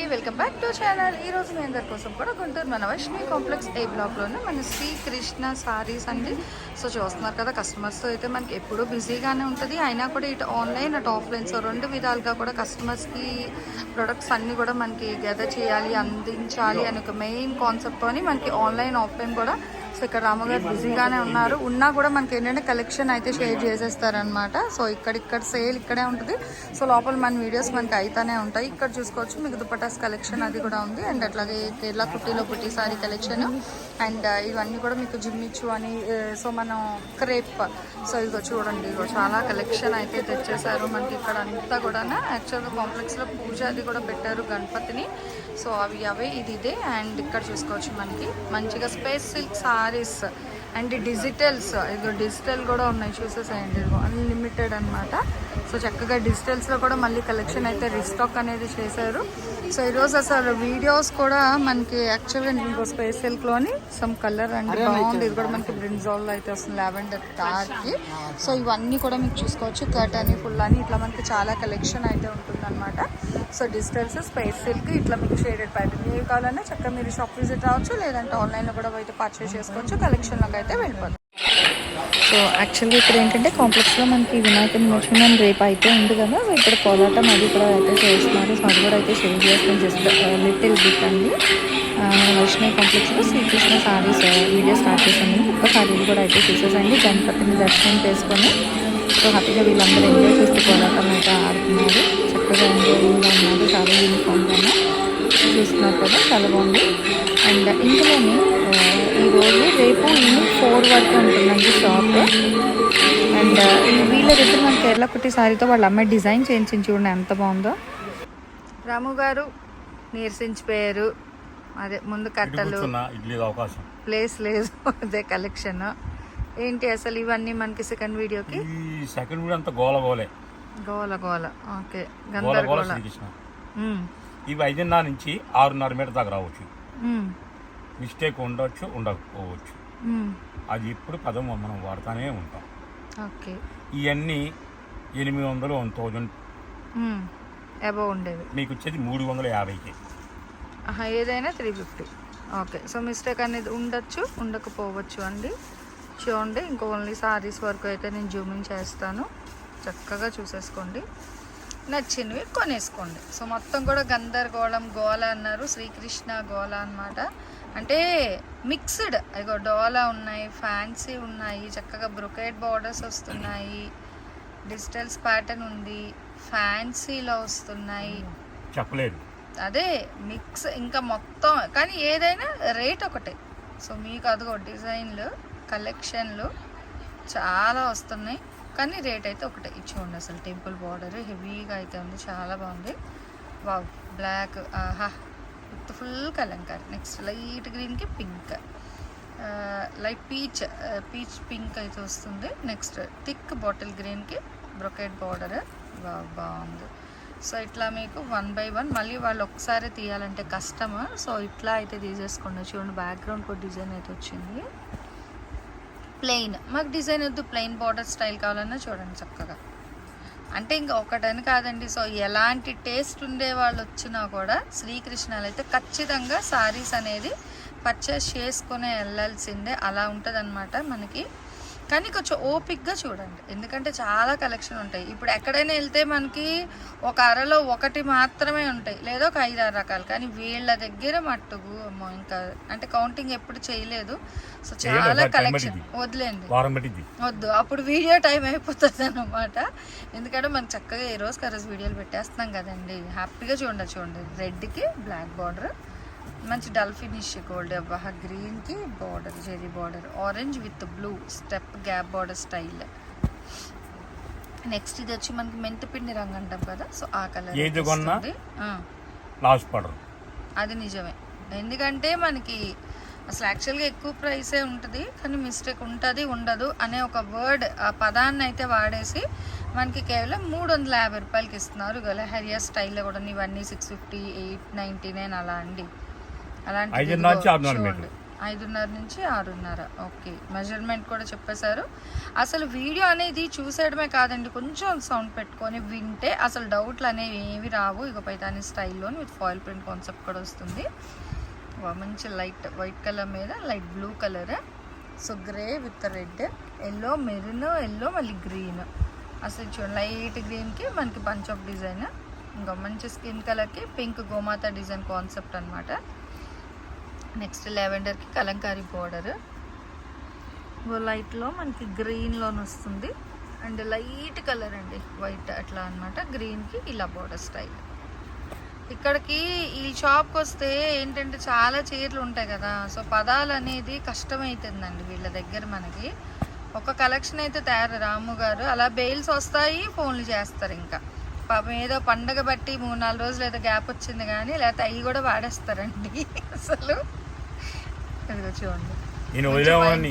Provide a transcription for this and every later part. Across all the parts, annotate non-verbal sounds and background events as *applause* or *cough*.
అండి welcome back to channel. ఈ రోజు మీ అందరి కోసం కూడా గుంటూరు మన వైష్ణవి కాంప్లెక్స్ ఏ బ్లాక్లోనే మన శ్రీ కృష్ణ సారీస్ అండి సో చూస్తున్నారు కదా కస్టమర్స్తో అయితే మనకి ఎప్పుడూ బిజీగానే ఉంటుంది. అయినా కూడా ఇటు ఆన్లైన్ అటు ఆఫ్లైన్ సో రెండు విధాలుగా కూడా కస్టమర్స్కి ప్రొడక్ట్స్ అన్నీ కూడా మనకి గెదర్ చేయాలి అందించాలి అనే ఒక మెయిన్ కాన్సెప్ట్తోని మనకి ఆన్లైన్ ఆఫ్లైన్ కూడా సో ఇక్కడ రామగారు బిజీగానే ఉన్నారు. ఉన్నా కూడా మనకి ఏంటంటే కలెక్షన్ అయితే షేర్ చేసేస్తారనమాట సో ఇక్కడ ఇక్కడ సేల్ ఇక్కడే ఉంటుంది. సో లోపల మన వీడియోస్ మనకి అయితేనే ఉంటాయి. ఇక్కడ చూసుకోవచ్చు మీకు దుపటాస్ కలెక్షన్ అది కూడా ఉంది. అండ్ అట్లాగే కేరళ కుట్టిలో పుట్టి సారీ కలెక్షన్ అండ్ ఇవన్నీ కూడా మీకు జిమ్మిచ్చు అని uh, సో మనం క్రేప్ సో ఇదిగో చూడండి ఇదిగో చాలా కలెక్షన్ అయితే తెచ్చేసారు మనకి ఇక్కడ అంతా కూడా యాక్చువల్గా కాంప్లెక్స్లో పూజ అది కూడా పెట్టారు గణపతిని. సో అవి అవే ఇది ఇదే. అండ్ ఇక్కడ చూసుకోవచ్చు మనకి. మంచిగా space silk sarees and digitals. ఇదిగో డిజిటల్ కూడా ఉన్నాయి చూసేసేయండి. ఇదిగో అన్లిమిటెడ్ అనమాట సో చక్కగా డిజిటల్స్లో కూడా మళ్ళీ కలెక్షన్ అయితే రిస్టాక్ అనేది చేశారు. సో ఈరోజు అసలు వీడియోస్ కూడా మనకి యాక్చువల్గా ఇంకో స్పేస్ సిల్క్లోని సమ్ కలర్ అండ్ బాగుంది. ఇది కూడా మనకి బ్రింజాల్లో అయితే వస్తుంది. లావెండర్ డార్క్కి. సో ఇవన్నీ కూడా మీకు చూసుకోవచ్చు. కట్ అని ఫుల్ అని ఇట్లా మనకి చాలా కలెక్షన్ అయితే ఉంటుందన్నమాట. సో డిజిటల్స్ స్పేస్ సిల్క్ ఇట్లా మీకు షేడెడ్ ప్యాటర్న్. ఏవి కావాలన్నా చక్కగా మీరు షాప్ విజిట్ రావచ్చు లేదంటే ఆన్లైన్లో కూడా అయితే పర్చేస్ చేసుకోవచ్చు కలెక్షన్లోకి అయితే వెళ్ళిపోతుంది సో యాక్చువల్గా ఇక్కడ ఏంటంటే కాంప్లెక్స్లో మనకి వినాయక నిమజ్జనం రేపు అయితే ఉంది కదా సో ఇక్కడ పోరాటం అది కూడా అయితే చేస్తున్నారు. సో అది కూడా అయితే షేర్ చేస్తాం జస్ట్ లిటిల్ బిట్ అండి. ఆ, వైష్ణవి కాంప్లెక్స్లో శ్రీకృష్ణ సారీస్ వీడియో స్టార్ట్ చేసాము ఒక్క సారీలు కూడా అయితే చూసేసండి గణపతిని దర్శనం చేసుకొని. సో హ్యాపీగా వీళ్ళందరూ ఎంజాయ్ చేస్తూ పోరాటం అయితే ఆడుతున్నారు. చక్కగా ఎంజాయింగ్గా ఉన్నారు చాలా యూనిఫామ్గానే చూస్తున్నారు కదా. చాలా బాగుంది. అండ్ ఇందులోని ఆ, ఈరోజు రేపు ఈవినింగ్ ఫోర్ వరకు ఉంటుందండి షాప్. అండ్ వీళ్ళ దగ్గర మన కేరళ కుట్టి సారీతో వాళ్ళ అమ్మాయి డిజైన్ చేయించింది చూడండి ఎంత బాగుందో. రాము గారు నీరసించిపోయారు. అదే ముందు కట్టలు. ప్లేస్ లేదు. *laughs* అదే కలెక్షన్. ఏంటి అసలు ఇవన్నీ మనకి సెకండ్ వీడియోకి సెకండ్ వీడియో అంతా గోల గోలే. గోల గోల ఓకే. గోల శ్రీకృష్ణ. ఇవి ఐదున్నర నుంచి ఆరున్నర మీటర్ దాకా రావచ్చు. మిస్టేక్ ఉండొచ్చు ఉండకపోవచ్చు. అది ఇప్పుడు పదం మనం వాడుతూనే ఉంటాం. ఓకే. ఇవన్నీ ఎనిమిది వందలు వన్ థౌజండ్. అబవ్ ఉండేవి. మీకు వచ్చేది మూడు వందల యాభైకి. ఏదైనా three fifty. Okay. So mistake అనేది ఉండొచ్చు ఉండకపోవచ్చు అండి. చూడండి ఇంకో ఓన్లీ సారీస్ వరకు అయితే నేను జూమింగ్ చేస్తాను. చక్కగా చూసేసుకోండి. నచ్చినవి కొనేసుకోండి. సో మొత్తం కూడా గందరగోళం గోల అన్నారు. శ్రీకృష్ణ గోల అన్నమాట. అంటే మిక్స్డ్ ఇగో డోలా ఉన్నాయి ఫ్యాన్సీ ఉన్నాయి చక్కగా బ్రొకేట్ బార్డర్స్ వస్తున్నాయి డిజిటల్స్ ప్యాటర్న్ ఉంది ఫ్యాన్సీలో వస్తున్నాయి. చెప్పలేదు. అదే మిక్స్ ఇంకా మొత్తం. కానీ ఏదైనా రేట్ ఒకటే. సో మీకు అదిగో డిజైన్లు కలెక్షన్లు చాలా వస్తున్నాయి. కానీ రేట్ అయితే ఒకటే ఇచ్చేయండి అసలు టెంపుల్ బార్డర్. హెవీగా అయితే ఉంది చాలా బాగుంది. వావ్ బ్లాక్ ఆహా with full kalamkari. Next light గ్రీన్కి pink. Light peach peach pink అయితే వస్తుంది. నెక్స్ట్ థిక్ బాటిల్ గ్రీన్కి బ్రొకెట్ బార్డర్. బాగుంది. సో ఇట్లా మీకు వన్ బై వన్ మళ్ళీ వాళ్ళు ఒకసారి తీయాలంటే కష్టము. సో ఇట్లా అయితే తీసేసుకోండి. చూడండి బ్యాక్గ్రౌండ్ కూడా డిజైన్ అయితే వచ్చింది. ప్లెయిన్. మాకు డిజైన్ వద్దు ప్లెయిన్ బార్డర్ స్టైల్ కావాలన్నా చూడండి చక్కగా. అంటే ఇంకా ఒకటని కాదండి. సో ఎలాంటి టేస్ట్ ఉండే వాళ్ళు వచ్చినా కూడా శ్రీకృష్ణాలు అయితే ఖచ్చితంగా సారీస్ అనేది పర్చేస్ చేసుకునే వెళ్ళాల్సిందే అలా ఉంటుంది మనకి. కానీ కొంచెం ఓపిక్గా చూడండి. ఎందుకంటే చాలా కలెక్షన్ ఉంటాయి. ఇప్పుడు ఎక్కడైనా వెళ్తే మనకి ఒక అరలో ఒకటి మాత్రమే ఉంటాయి. లేదా ఒక ఐదు ఆరు రకాలు. కానీ వీళ్ళ దగ్గర మట్టుకు అమ్మో ఇంకా అంటే కౌంటింగ్ ఎప్పుడు చేయలేదు. సో చాలా కలెక్షన్. వదిలేండి వద్దు. అప్పుడు వీడియో టైం అయిపోతుంది అనమాట ఎందుకంటే మనం చక్కగా ఏ రోజు కరోజు వీడియోలు పెట్టేస్తున్నాం కదండి. హ్యాపీగా చూడండి చూడండి. రెడ్కి బ్లాక్ బార్డర్ మంచి డల్ ఫినిష్ గోల్డ్ అవ్వ. గ్రీన్కి border zari border. Orange with blue step gap border style. Next ఇది వచ్చి మనకి మెంతిపిండి రంగు అంటాం కదా సో ఆ కలర్ ఏది కొన్నా? లాస్ట్ పడరు. అది నిజమే. ఎందుకంటే మనకి అసలు యాక్చువల్గా ఎక్కువ ప్రైసే ఉంటుంది కానీ మిస్టేక్ ఉంటుంది ఉండదు అనే ఒక వర్డ్ ఆ పదాన్ని అయితే వాడేసి మనకి కేవలం మూడు వందల యాభై రూపాయలకి ఇస్తున్నారు. గలహరియా స్టైల్లో కూడా ఇవన్నీ six fifty eight ninety nine అలా అండి. ఐదున్నర నుంచి ఆరున్నర మీటర్లు. ఐదున్నర నుంచి ఆరున్నర. ఓకే. మెజర్మెంట్ కూడా చెప్పేశారు. అసలు వీడియో అనేది చూసేయడమే కాదండి. కొంచెం సౌండ్ పెట్టుకొని వింటే అసలు డౌట్లు అనేవి ఏవి రావు. ఇక పైతాని స్టైల్లో విత్ ఫాయిల్ ప్రింట్ కాన్సెప్ట్ కూడా వస్తుంది. మంచి లైట్ వైట్ కలర్ మీద light blue colour. So grey with red. Yellow maroon yellow మళ్ళీ గ్రీన్. అసలు చూడండి లైట్ గ్రీన్కి మనకి పంచ్ ఆఫ్ డిజైన్ ఇంకా మంచి స్కిన్ కలర్కి పింక్ గోమాత డిజైన్ కాన్సెప్ట్ అనమాట నెక్స్ట్ లెవెండర్కి కలంకారీ బోర్డర్. లైట్లో మనకి గ్రీన్లోని వస్తుంది. అండ్ లైట్ కలర్ అండి. వైట్ అట్లా అనమాట గ్రీన్కి ఇలా బోర్డర్ స్టైల్. ఇక్కడికి ఈ షాప్కి వస్తే ఏంటంటే చాలా చీరలు ఉంటాయి కదా. సో పదాలు అనేది కష్టమవుతుందండి వీళ్ళ దగ్గర మనకి. ఒక కలెక్షన్ అయితే తయారు రాము గారు. అలా బెయిల్స్ వస్తాయి ఫోన్లు చేస్తారు ఇంకా. పాపం ఏదో పండగ బట్టి మూడు నాలుగు రోజులు ఏదో గ్యాప్ వచ్చింది కానీ లేకపోతే అవి కూడా వాడేస్తారండి. *laughs* అసలు చూడండి. నేను వదిలేవాడిని.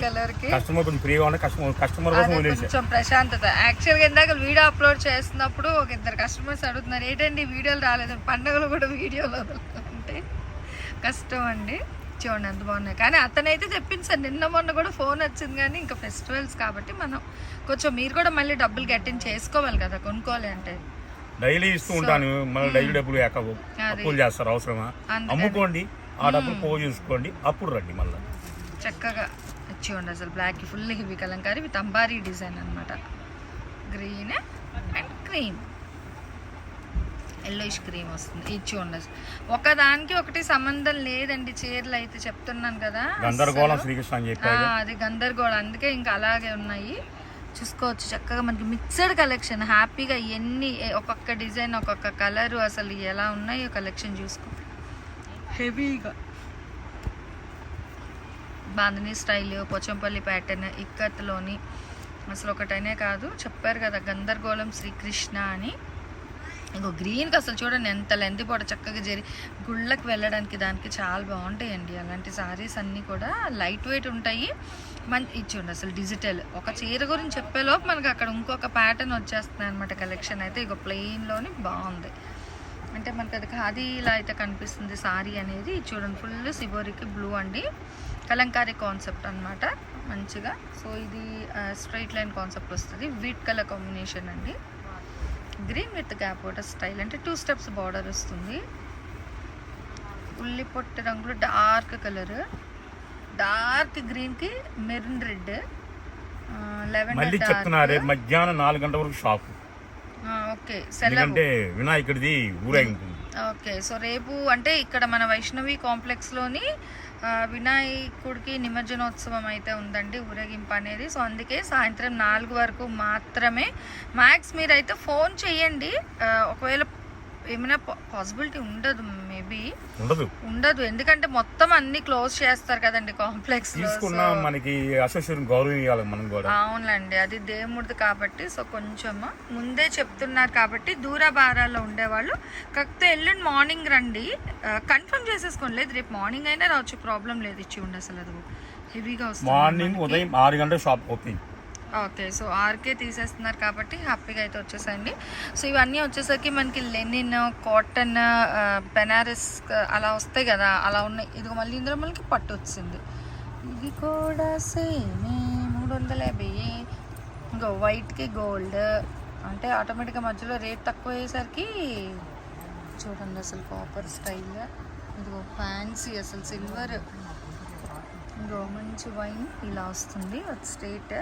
కస్టమర్ కొంచెం ఫ్రీగా ఉన్న కస్టమర్ కస్టమర్ కోసం వదిలేసా. కొంచెం ప్రశాంతత. యాక్చువల్గా ఇందాక వీడియో అప్లోడ్ చేస్తున్నప్పుడు ఒక ఇద్దరు కస్టమర్స్ అడుగుతున్నారు ఏంటండి వీడియోలు రాలేదు? పండగలు కూడా వీడియోలు వదలాలంటే కష్టం అండి. చూడండి ఎంత బాగున్నాయి. కానీ అతనైతే తెప్పించాను నిన్న మొన్న కూడా ఫోన్ వచ్చింది కానీ ఇంకా ఫెస్టివల్స్ కాబట్టి మనం కొంచెం మీరు కూడా మళ్ళీ డబ్బులు గట్టింగ్ చేసుకోవాలి కదా కొనుక్కోవాలి అంటే. డైలీ ఇస్తూ ఉంటాను. మళ్ళీ డైలీ డబ్బులు అప్పులు చేస్తారు అవసరమా. అమ్ముకోండి. ఆ డబ్బులు పోగు చూసుకోండి. అప్పుడు రండి మళ్ళీ. చక్కగా ఉండి అసలు black full heavy kalamkari with అంబారీ design అనమాట green and cream yellowish cream వస్తుంది. ఇచ్చి ఉండదు ఒకదానికి ఒకటి సంబంధం లేదండి. చీరలు అయితే చెప్తున్నాను కదా. గందరగోళం. శ్రీకృష్ణ అది గందరగోళం. అందుకే ఇంకా అలాగే ఉన్నాయి. చూసుకోవచ్చు. చక్కగా మనకి మిక్సడ్ కలెక్షన్ హ్యాపీగా ఎన్ని ఒక్కొక్క డిజైన్ ఒక్కొక్క కలర్ అసలు ఎలా ఉన్నాయో కలెక్షన్ చూసుకో. హెవీగా. బాంధనీ స్టైల్ పోచంపల్లి ప్యాటర్న్ ఇక్కత్లోని అసలు ఒకటైనే కాదు. చెప్పారు కదా గందరగోళం శ్రీకృష్ణ అని. ఇంకో గ్రీన్కి అసలు చూడండి ఎంత లెంత్ పొడ చక్కగా జరి గుళ్ళకి వెళ్ళడానికి దానికి చాలా బాగుంటాయండి. అలాంటి సారీస్ అన్నీ కూడా లైట్ వెయిట్ ఉంటాయి. మన ఇచ్చిండి అసలు డిజిటల్. ఒక చీర గురించి చెప్పేలోపు మనకి అక్కడ ఇంకొక ప్యాటర్న్ వచ్చేస్తుంది అనమాట కలెక్షన్. అయితే ఇక ప్లెయిన్లోని బాగుంది. అంటే మనకి అది ఖాదీలా అయితే కనిపిస్తుంది సారీ అనేది. చూడండి ఫుల్ సిబోరికి బ్లూ అండి. కలంకారీ కాన్సెప్ట్ అన్నమాట మంచిగా. సో ఇది స్ట్రైట్ లైన్ కాన్సెప్ట్ వస్తుంది. వీట్ కలర్ కాంబినేషన్ అండి. Green with gap water style అంటే టూ స్టెప్స్ బార్డర్ వస్తుంది. ఉల్లి పొట్టు రంగులు డార్క్ కలర్ డార్క్ గ్రీన్కి మెరూన్ రెడ్ లెవెన్ మళ్ళీ మధ్యాహ్నం నాలుగు గంటల వరకు షాప్ ఓకే. ఎందుకంటే వినాయకుడిది ఊరేగింపు ఓకే. సో రేపు అంటే ఇక్కడ మన వైష్ణవి కాంప్లెక్స్లోని వినాయకుడికి నిమజ్జనోత్సవం అయితే ఉందండి ఊరేగింపు అనేది. సో అందుకే సాయంత్రం నాలుగు వరకు మాత్రమే. మ్యాక్స్ మీరైతే ఫోన్ చేయండి. ఒకవేళ ఏమైనా పాసిబిలిటీ ఉండదు మేబీ ఉండదు. ఉండదు. ఎందుకంటే మొత్తం అన్ని క్లోజ్ చేస్తారు కదండి కాంప్లెక్స్ తీసుకున్న మనకి అసోసియేషన్ గౌరవం ఇవ్వాలి మనం కూడా. అవునండి అది దేవుడిది కాబట్టి సో కొంచెం ముందే చెప్తున్నారు కాబట్టి దూర భారాల్లో ఉండేవాళ్ళు. కాకపోతే ఎల్లుండి మార్నింగ్ రండి. కన్ఫర్మ్ చేసేసుకోండి. లేదు రేపు మార్నింగ్ అయినా రావచ్చు. ప్రాబ్లం లేదు. ఇచ్చి ఉండి అసలు అది. హెవీగా వస్తుంది మార్నింగ్. ఉదయం ఆరు గంటల షాప్ ఓపెన్ ఓకే సో ఆర్కే తీసేస్తున్నారు కాబట్టి హ్యాపీగా అయితే వచ్చేసండి. సో ఇవన్నీ వచ్చేసరికి మనకి లెనిన్ కాటన్ బెనారస్ అలా వస్తాయి కదా అలా ఉన్నాయి. ఇది మళ్ళీ ఇందులో మనకి పట్టు వచ్చింది. ఇది కూడా సేమే మూడు వందల యాభై ఇంకో వైట్కి గోల్డ్ అంటే ఆటోమేటిక్గా మధ్యలో రేట్ తక్కువ అయ్యేసరికి చూడండి అసలు కాపర్ స్టైల్ ఇదిగో ఫ్యాన్సీ అసలు సిల్వర్ ఇంకో మంచి వైన్ ఇలా వస్తుంది స్ట్రేట్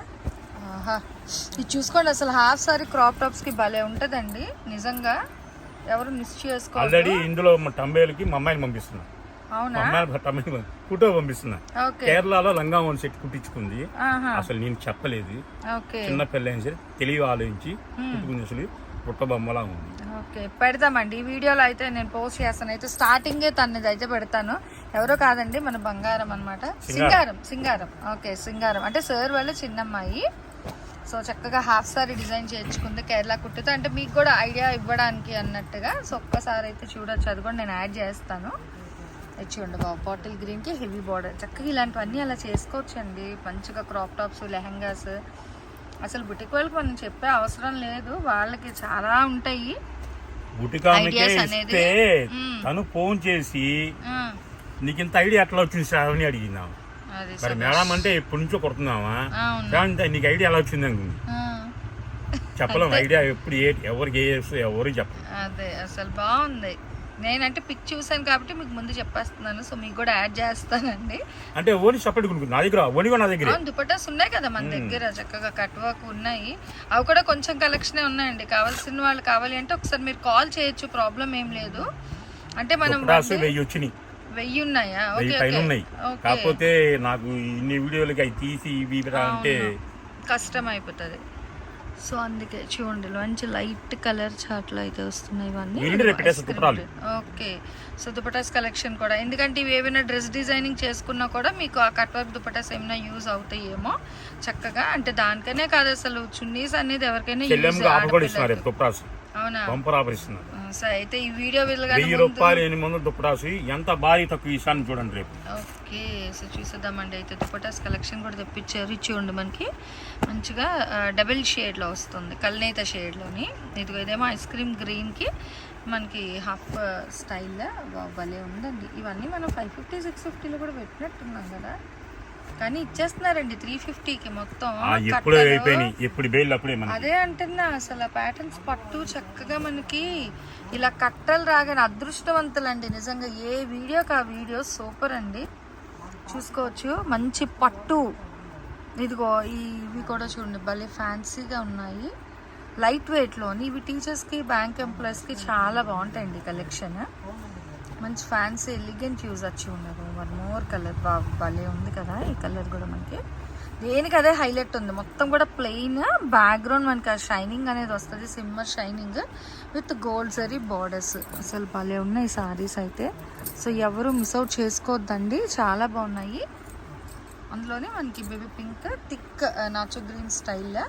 ఇది చూసుకోండి అసలు హాఫ్ సారీ క్రాప్ టాప్స్కి భలే ఉంటదండి. నిజంగా ఎవరు మిస్ చేసుకోవాలి ఆల్రెడీ ఇందులో టంబేలకి మా అమ్మాయిని పంపిస్తున్నా. అవునా? టంబేలు ఫోటో పంపిస్తున్నా. ఓకే. కేరళలో లంగా వన్ సెట్ కుట్టించుకుంది. ఆహా. అసలు నేను చెప్పలేదు. ఓకే. చిన్న పిల్ల అయినా సరే తెలివి ఆలోచించి కుట్టుకుంది అసలు పుట్ట బొమ్మలా ఉంది. ఓకే. పెడతామండి. ఈ వీడియోలో అయితే నేను పోస్ట్ చేస్తాను. అయితే స్టార్టింగే తనది అయితే పెడతాను. ఎవరో కాదండి మన బంగారం అనమాట సింగారం సింగారం. ఓకే సింగారం. అంటే సార్ వాళ్ళ చిన్నమ్మాయి. సో చక్కగా హాఫ్ సారీ డిజైన్ చేయించుకుంది కేరళ కుట్టుతో. అంటే మీకు కూడా ఐడియా ఇవ్వడానికి అన్నట్టుగా. సో ఒక్కసారి అయితే చూడొచ్చు. అది కూడా నేను యాడ్ చేస్తాను. చూడండి బాబు బాటిల్ గ్రీన్కి హెవీ బార్డర్ చక్కగా ఇలాంటివన్నీ అలా చేసుకోవచ్చండి. మంచిగా క్రాప్ టాప్స్ లెహంగాస్. అసలు బుటిక్ వాళ్ళకి మనం చెప్పే అవసరం లేదు. వాళ్ళకి చాలా ఉంటాయి. తను ఫోన్ చేసి ఆ, నీకు ఇంత ఐడియా ఎట్లా వచ్చింది అని అడిగిందాం అది మరి మేడం అంటే ఎప్పటి నుంచో కొడుతున్నావా? నీకు ఐడియా ఎలా వచ్చింది అనుకుంది ఆ, చెప్పలేం ఐడియా ఎప్పుడు ఏ ఎవరికి ఏ ఎవరు చెప్పరు. అదే అసలు బాగుంది. నేనంటే పిక్ చూసాను కాబట్టి మీకు ముందు చెప్పేస్తున్నాను సో మీకు కూడా యాడ్ చేస్తానండి. అంటే ఓని సపరేట్ కొనుక్కుంది నా దగ్గర ఓని కూడా నా దగ్గర. దుపట్టాస్ ఉన్నాయి కదా మన దగ్గర చక్కగా కట్ వర్క్ ఉన్నాయి. అవి కూడా కొంచెం కలెక్షనే ఉన్నాయండి. కావాల్సిన వాళ్ళు కావాలి అంటే ఒకసారి మీరు కాల్ చేయొచ్చు ప్రాబ్లం ఏం లేదు. అంటే మనం వెయ్యి వచ్చినాయి. వెయ్యి ఉన్నాయా వెయ్యి ఓకే పైన ఉన్నాయి కాకపోతే నాకు ఇన్ని వీడియోలకి అవి తీసి ఇవి అంటే కష్టం అయిపోతుంది సో అందుకే చూడండి మంచి లైట్ కలర్ చాట్లు అయితే వస్తున్నాయి ఇవన్నీ. ఓకే. సో దుపటాస్ కలెక్షన్ కూడా. ఎందుకంటే ఇవి ఏమైనా డ్రెస్ డిజైనింగ్ చేసుకున్నా కూడా మీకు ఆ కట్ వర్క్ దుపటాస్ ఏమైనా యూజ్ అవుతాయేమో చక్కగా. అంటే దానికనే కాదు అసలు చున్నీస్ అనేది ఎవరికైనా అవునా? సరే అయితే ఈ వీడియో వెయ్యి రూపాయలు ఎనిమిది వందలు దుప్పటాసు. ఎంత భారీ తక్కువ ఇస్తాను చూడండి రేపు. ఓకే సో చూసేద్దామండి. అయితే దుపటాస్ కలెక్షన్ కూడా తెప్పించారు. ఉండి మనకి. మంచిగా డబుల్ షేడ్లో వస్తుంది. కల్నేత షేడ్లోని. ఇదిగో ఇదేమో ఐస్ క్రీమ్ గ్రీన్కి మనకి హాఫ్ స్టైల్లో. భలే ఉందండి. ఇవన్నీ మనం ఫైవ్ ఫిఫ్టీ సిక్స్ ఫిఫ్టీలో కూడా పెట్టినట్టున్నాం కదా. కానీ ఇచ్చేస్తున్నారండి త్రీ ఫిఫ్టీకి మొత్తం. ఎప్పుడు. అయిపోయినాయి. ఎప్పుడు బేళ్ళు అప్పుడే అదే అంటున్నా అసలు ఆ ప్యాటర్న్స్ పట్టు చక్కగా మనకి ఇలా కట్టలు రాగానే అదృష్టవంతులండి. నిజంగా ఏ వీడియోకి ఆ వీడియో సూపర్ అండి. చూసుకోవచ్చు. మంచి పట్టు. ఇదిగో ఇవి కూడా చూడండి. భలే ఫ్యాన్సీగా ఉన్నాయి. లైట్ వెయిట్లోని ఇవి టీచర్స్కి బ్యాంక్ ఎంప్లాయీస్కి చాలా బాగుంటాయండి కలెక్షన్ మంచి ఫ్యాన్సీ ఎలిగెంట్ యూజ్ వచ్చి ఉన్నారు. వన్ మోర్ కలర్ బా భలే ఉంది కదా ఈ కలర్ కూడా మనకి. దేనికి అదే హైలైట్ ఉంది? మొత్తం కూడా ప్లెయిన్ బ్యాక్గ్రౌండ్ మనకి ఆ షైనింగ్ అనేది వస్తుంది. Shimmer shining with gold zari borders అసలు భలే ఉన్నాయి సారీస్ అయితే. సో ఎవరు మిస్ అవుట్ చేసుకోవద్దండి చాలా బాగున్నాయి. అందులోనే మనకి బేబీ పింక్ థిక్ నాచో గ్రీన్ స్టైల్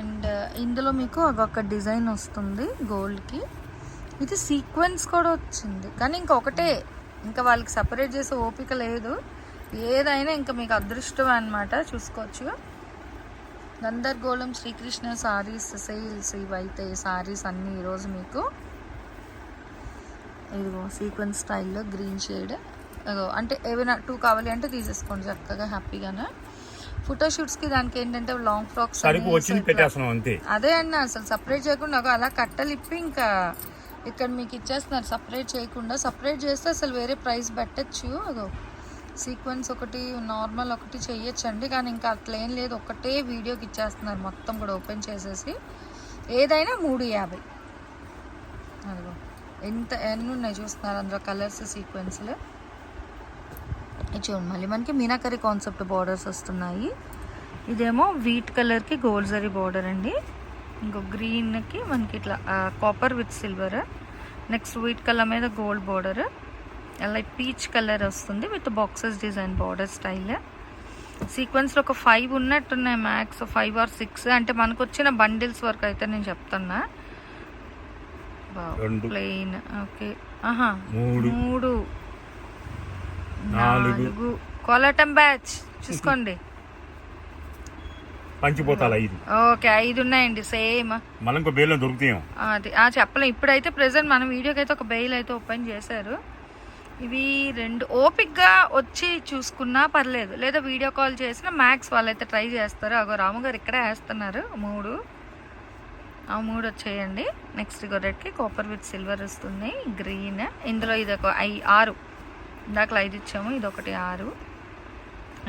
అండ్ ఇందులో మీకు ఒక డిజైన్ వస్తుంది గోల్డ్కి ఇది సీక్వెన్స్ కూడా వచ్చింది. కానీ ఇంకొకటే ఇంకా వాళ్ళకి సపరేట్ చేసే ఓపిక లేదు. ఏదైనా ఇంకా మీకు అదృష్టం అన్నమాట. చూసుకోవచ్చు. గందరగోళం శ్రీకృష్ణ సారీస్ సేల్స్ ఇవైతే సారీస్ అన్నీ ఈరోజు మీకు ఇదిగో సీక్వెన్స్ స్టైల్లో గ్రీన్ షేడ్ అంటే ఏమైనా టూ కావాలి అంటే తీసేసుకోండి చక్కగా హ్యాపీగానే. ఫోటోషూట్స్కి దానికి ఏంటంటే లాంగ్ ఫ్రాక్స్ అదే అన్న అసలు సపరేట్ చేయకుండా అలా కట్టలిప్పి ఇంకా ఇక్కడ మీకు ఇచ్చేస్తున్నారు. సపరేట్ చేయకుండా. సపరేట్ చేస్తే అసలు వేరే ప్రైస్ పెట్టచ్చు. అదో సీక్వెన్స్ ఒకటి నార్మల్ ఒకటి చేయొచ్చండి కానీ ఇంకా అట్లా ఏం లేదు. ఒకటే వీడియోకి ఇచ్చేస్తున్నారు. మొత్తం కూడా ఓపెన్ చేసేసి. ఏదైనా మూడు యాభై. అదిగో. ఎంత ఎన్ని ఉన్నాయి చూస్తున్నారు అందులో కలర్స్ సీక్వెన్స్లు చూడండి. మళ్ళీ మనకి మీనాకరి కాన్సెప్ట్ బార్డర్స్ వస్తున్నాయి. ఇదేమో వీట్ కలర్కి గోల్డ్ జరీ బార్డర్ అండి. ఇంకో గ్రీన్కి మనకి ఇట్లా copper with silver next wheat colour మీద gold border light peach colour వస్తుంది with boxes design border style సీక్వెన్స్లో ఒక ఫైవ్ ఉన్నట్టున్నాయి మ్యాక్స్ ఫైవ్ ఆర్ సిక్స్ అంటే మనకు వచ్చిన బండిల్స్ వరకు అయితే నేను చెప్తున్నా. ప్లెయిన్ ఓకే ఆహా మూడు. నాలుగు. కోలాటం బ్యాచ్ చూసుకోండి. *laughs* పంచిపోతాలు ఐదు. ఓకే ఐదు ఉన్నాయండి సేమ్. మళ్ళీ ఇంకో బేల్లో దొరుకుతాం అది ఆ చెప్పలేం. ఇప్పుడైతే ప్రెసెంట్ మన వీడియోకి అయితే ఒక బెయిల్ అయితే ఓపెన్ చేశారు. ఇవి రెండు ఓపిక్గా వచ్చి చూసుకున్నా పర్లేదు. లేదా వీడియో కాల్ చేసినా మ్యాక్స్ వాళ్ళైతే ట్రై చేస్తారు. అగో రాము గారు ఇక్కడే వేస్తున్నారు. మూడు. ఆ మూడు వచ్చేయండి. నెక్స్ట్ గొర్రెట్కి కాపర్ విత్ సిల్వర్ వస్తుంది. గ్రీన్ ఇందులో ఇది ఒక ఐ ఆరు. ఇందాక ఐదు ఇచ్చాము. ఇది ఒకటి ఆరు.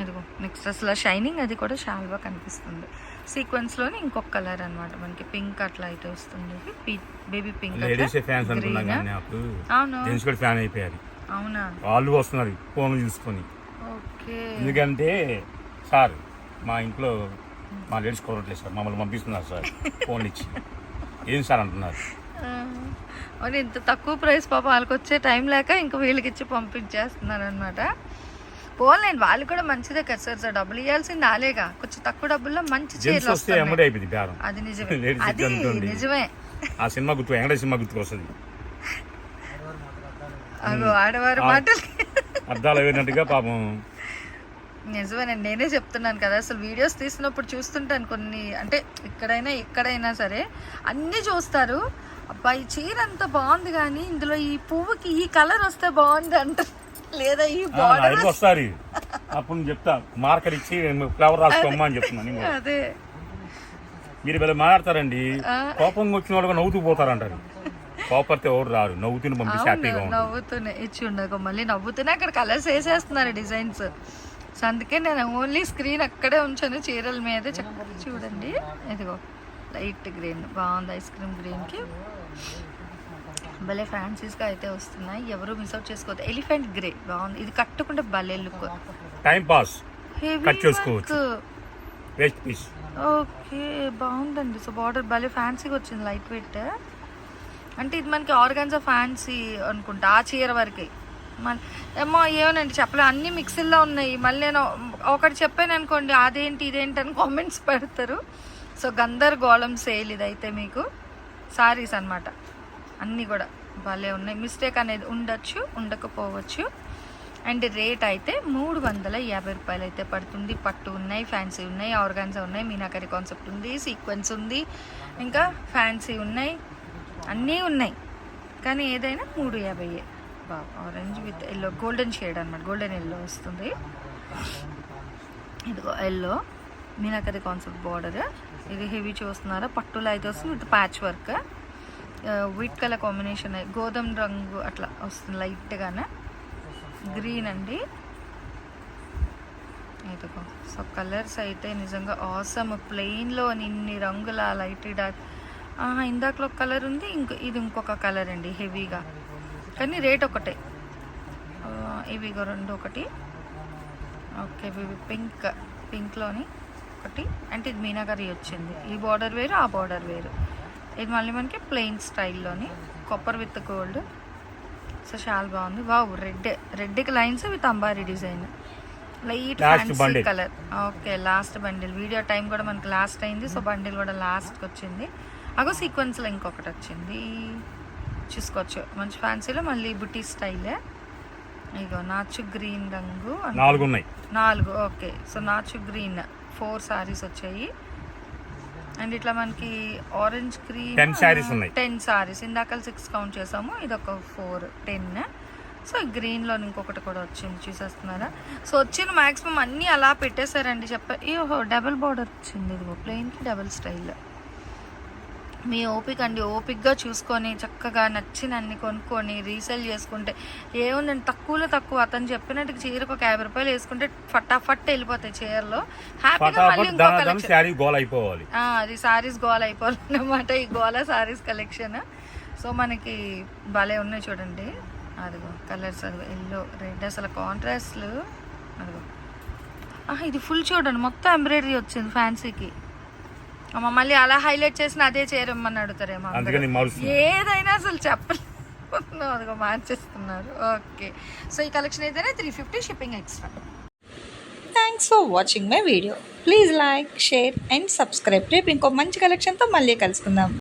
అదిగో నెక్స్ట్ అసలు షైనింగ్ అది కూడా చాలా కనిపిస్తుంది. సీక్వెన్స్లోనే ఇంకొక కలర్ అన్నమాట. మనకి పింక్ అట్లా అయితే వస్తుంది. బేబీ పింక్ ఫ్యాన్ అయిపోయారు. అవునా? వాళ్ళు వస్తున్నారు ఫోన్ చూసుకొని ఓకే. ఎందుకంటే సార్ మా ఇంట్లో మా లేడీస్ కోరట్లేదు సార్ మమ్మల్ని పంపిస్తున్నారు సార్. ఫోన్ ఇచ్చి. ఏం సార్ అంటున్నారు? మరి ఇంత తక్కువ ప్రైస్ పాప వాళ్ళకి వచ్చే టైం లేక ఇంకా వీళ్ళకి ఇచ్చి పంపించేస్తున్నారు అనమాట పోలేండి వాళ్ళు కూడా మంచిదే కదా సార్ సార్ డబ్బులు ఇవ్వాల్సింది ఆలేగా కొంచెం తక్కువ డబ్బుల్లో మంచి చీరలు వస్తే వస్తాయి అది నిజమే. *laughs* అది. నిజమే. ఆ సినిమా గుర్తు వెంకటేష్ సినిమా గుర్తుకు వస్తుంది. *laughs* అగో ఆడవారి. మాటలు అద్దాలు వేరినట్టుగా పాపం. నిజమేనండి నేనే చెప్తున్నాను కదా. అసలు వీడియోస్ తీసినప్పుడు చూస్తుంటాను కొన్ని అంటే ఇక్కడైనా ఎక్కడైనా సరే. అన్నీ చూస్తారు. అబ్బాయి చీర అంత బాగుంది కానీ ఇందులో ఈ పువ్వుకి ఈ కలర్ వస్తే బాగుంది అంట లేదా ఈ బార్డర్ వస్తారు అప్పుడు చెప్తా. మార్కర్ ఇచ్చి ఫ్లవర్ రాసుకోమ్మా అని చెప్తున్నాను. అదే. మీరు వీళ్ళు మాట్లాడతారండి. ఆ. కోపంగా వచ్చిన వాళ్ళు నవ్వుతూ పోతారంటారు. కోపడితే ఎవరు రారు. నవ్వుతూనే పంపిస్తే హ్యాపీగా నవ్వుతూనే ఇచ్చి ఉండకు. మళ్ళీ నవ్వుతూనే అక్కడ కలర్స్ వేసేస్తున్నారు డిజైన్స్ సో అందుకే నేను ఓన్లీ స్క్రీన్ అక్కడే ఉంచాను. చీరల మీద చక్కగా చూడండి. ఇదిగో లైట్ గ్రీన్ బాగుంది ఐస్ క్రీమ్ గ్రీన్కి భలే ఫ్యాన్సీస్గా అయితే వస్తున్నాయి. ఎవరు మిస్ అవుట్ చేసుకోవద్దు. ఎలిఫెంట్ గ్రే బాగుంది. ఇది కట్టుకుంటే భలే లుక్ టైం పాస్ Cut చేసుకోవచ్చు. వేస్ట్ పీస్ ఓకే బాగుందండి. సో బార్డర్ భలే ఫ్యాన్సీగా వచ్చింది లైట్ వెయిట్ అంటే ఇది మనకి ఆర్గాన్జా ఫ్యాన్సీ అనుకుంటా ఆ చీర వరకే. మన ఏమో ఏమోనండి చెప్పలే. అన్ని మిక్సీల్లో ఉన్నాయి. మళ్ళీ నేను ఒకటి చెప్పాను అనుకోండి అదేంటి ఇదేంటి అని కామెంట్స్ పెడతారు. సో గందరగోళం సేల్ ఇదైతే మీకు. సారీస్ అన్నమాట. అన్నీ కూడా భలే ఉన్నాయి. మిస్టేక్ అనేది ఉండొచ్చు ఉండకపోవచ్చు. అండ్ రేట్ అయితే మూడు వందల యాభై రూపాయలు అయితే పడుతుంది. పట్టు ఉన్నాయి ఫ్యాన్సీ ఉన్నాయి ఆర్గాన్సా ఉన్నాయి మీనాకరి కాన్సెప్ట్ ఉంది సీక్వెన్స్ ఉంది ఇంకా ఫ్యాన్సీ ఉన్నాయి అన్నీ ఉన్నాయి. కానీ ఏదైనా మూడు యాభై బాగా orange with yellow golden shade అనమాట గోల్డెన్ ఎల్లో వస్తుంది. ఇదిగో ఎల్లో మీనాకరి కాన్సెప్ట్ బార్డర్. ఇది హెవీ చూస్తున్నారా? పట్టులో అయితే వస్తుంది with patch work white colour combination గోధుమ రంగు అట్లా వస్తుంది లైట్గానే గ్రీన్ అండి. ఇదిగో సో కలర్స్ అయితే నిజంగా ఆసమ్ ప్లెయిన్లో ఇన్ని రంగుల లైట్ డార్క్ ఇందాకలో ఒక కలర్ ఉంది ఇంకో ఇది ఇంకొక కలర్ అండి హెవీగా కానీ రేట్ ఒకటే. ఇవిగో ఇవి రెండు ఒకటి. ఓకే ఇవి పింక్ పింక్లోని ఒకటి. అంటే ఇది మీనాకరి వచ్చింది. ఈ బార్డర్ వేరు ఆ బార్డర్ వేరు. ఇది మళ్ళీ మనకి ప్లెయిన్ స్టైల్లోని కొప్పర్ విత్ గోల్డ్ సో చాలా బాగుంది. వావ్ రెడ్ రెడ్కి lines with అంబారీ design light fancy. Colour okay last bundle video time కూడా మనకి లాస్ట్ అయింది. సో బండిల్ కూడా లాస్ట్కి వచ్చింది. అగో సీక్వెన్స్లో ఇంకొకటి వచ్చింది. చూసుకోవచ్చు. మంచి ఫ్యాన్సీలో మళ్ళీ బుటీ స్టైలే ఇగో నాచు గ్రీన్ రంగు. నాలుగు ఉన్నాయి నాలుగు. ఓకే సో నాచు గ్రీన్ ఫోర్ సారీస్ వచ్చాయి. అండ్ ఇట్లా మనకి ఆరెంజ్ గ్రీన్ 10 sarees ఉన్నాయి. టెన్ సారీస్ ఇందాక సిక్స్ కౌంట్ చేసాము. ఇది ఒక ఫోర్ టెన్ సో గ్రీన్లో ఇంకొకటి కూడా వచ్చింది. చూసేస్తున్నారా? సో వచ్చిన మ్యాక్సిమం అన్నీ అలా పెట్టేశారండి చెప్ప ఓహో డబుల్ బార్డర్ వచ్చింది. ఇదిగో ప్లెయిన్కి డబుల్ స్టైల్ మీ ఓపిక అండి. ఓపిక్గా చూసుకొని చక్కగా నచ్చిన అన్ని కొనుక్కొని రీసేల్ చేసుకుంటే ఏముందండి? తక్కువలో తక్కువ. అతను చెప్పినట్టు చీరకు ఒక యాభై రూపాయలు వేసుకుంటే ఫటాఫట్ వెళ్ళిపోతాయి చీరలో. హ్యాపీగా మళ్ళీ ఇంకో కలెక్షన్ అయిపోవాలి. అది సారీస్ గోల అయిపోవాలన్నమాట ఈ గోల సారీస్ కలెక్షన్ సో మనకి భలే ఉన్నాయి చూడండి. అదిగో కలర్స్ అదిగో ఎల్లో రెడ్ అసలు కాంట్రాస్ట్లు అదిగో. ఇది ఫుల్ చూడండి. మొత్తం ఎంబ్రాయిడరీ వచ్చింది ఫ్యాన్సీకి అమ్మ మళ్ళీ అలా హైలైట్ చేసిన అదే చేరమ్మని అడుగుతారేమో ఏదైనా అసలు చెప్పలేదు *laughs* అదిగో మార్చేస్తున్నారు. ఓకే సో ఈ కలెక్షన్ అయితేనే three fifty shipping extra thanks for watching my video please like share and subscribe రేపు ఇంకో మంచి కలెక్షన్తో మళ్ళీ కలుసుకుందాం.